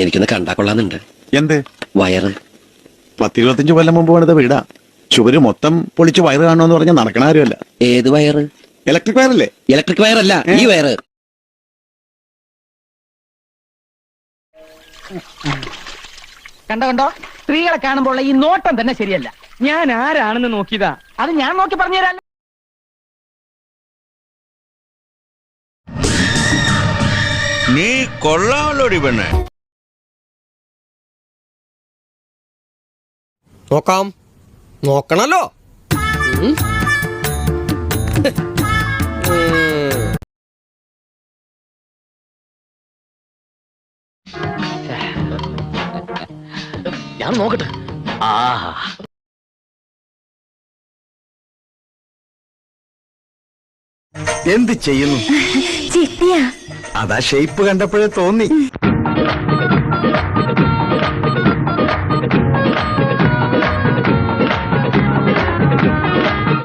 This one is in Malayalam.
എനിക്കൊന്ന് കണ്ടാ കൊള്ളാന്നുണ്ട്. എന്ത്? വയറ്. പത്തിരുപത്തഞ്ച് കൊല്ലം മുമ്പ് പണിത വീടാ. ചുവര് മൊത്തം പൊളിച്ച് വയറ് കാണുമെന്ന് പറഞ്ഞാൽ നടക്കണ കാര്യമല്ല. ഏത് വയറ്? ഇലക്ട്രിക് വയറല്ലേ ഇലക്ട്രിക് വയറല്ല ഈ വയറ്. കണ്ടോ കണ്ടോ? സ്ത്രീകളെ കാണുമ്പോൾ ഈ നോട്ടം തന്നെ ശരിയല്ല. ഞാൻ ആരാണെന്ന് നോക്കിയതാ. അത് ഞാൻ നോക്കി പറഞ്ഞുതരാം നീ കൊള്ളാമല്ലോടി പെണ്ണെ. നോക്കാം. നോക്കണല്ലോ. ഞാൻ നോക്കട്ടെ. ആ. എന്ത് ചെയ്യുന്നു? അതാ ഷേപ്പ് കണ്ടപ്പോഴേ തോന്നി.